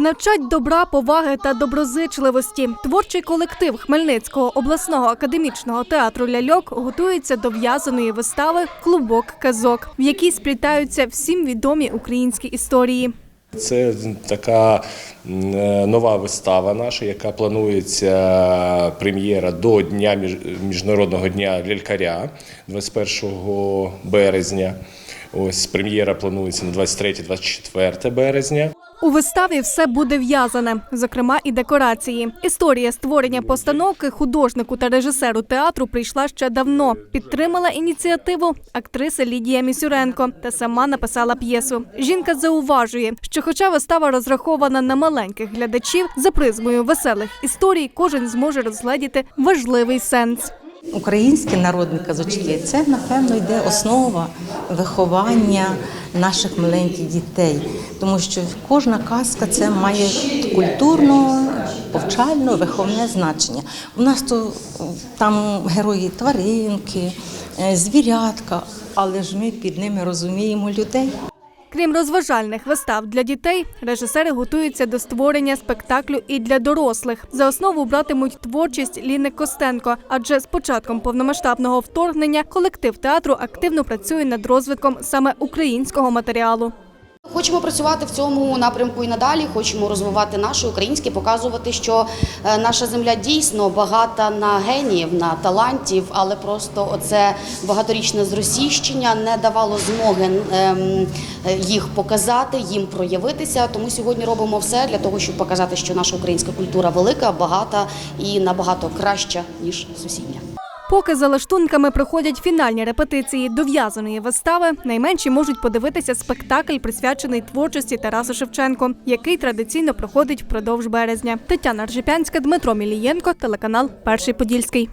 Навчать добра, поваги та доброзичливості. Творчий колектив Хмельницького обласного академічного театру ляльок готується до в'язаної вистави Клубок казок, в якій сплітаються всім відомі українські історії. Це така е, нова вистава наша, яка планується прем'єра до дня міжнародного дня лялькаря 21 березня. Ось прем'єра планується на 23-24 березня. У виставі все буде в'язане, зокрема і декорації. Історія створення постановки художнику та режисеру театру прийшла ще давно. Підтримала ініціативу актриса Лідія Місюренко та сама написала п'єсу. Жінка зауважує, що, хоча вистава розрахована на маленьких глядачів, за призмою веселих історій кожен зможе розгледіти важливий сенс. Українські народні казочки це, напевно, йде основа виховання наших маленьких дітей, тому що кожна казка це має культурно, повчально, виховне значення. У нас то там герої тваринки, е, звірятка, але ж ми під ними розуміємо людей. Крім розважальних вистав для дітей, режисери готуються до створення спектаклю і для дорослих. За основу братимуть творчість Ліни Костенко, адже з початком повномасштабного вторгнення колектив театру активно працює над розвитком саме українського матеріалу. Хочемо працювати в цьому напрямку і надалі. Хочемо розвивати наше українське, показувати, що е, наша земля дійсно багата на геніїв, на талантів, але просто оце багаторічне зросійщення не давало змоги ем, їх показати, їм проявитися. Тому сьогодні робимо все для того, щоб показати, що наша українська культура велика, багата і набагато краща ніж сусідня. Поки за лаштунками проходять фінальні репетиції дов'язаної вистави, найменші можуть подивитися спектакль, присвячений творчості Тарасу Шевченко, який традиційно проходить впродовж березня. Тетяна Ржепянська, Дмитро Мілієнко, телеканал Перший Подільський.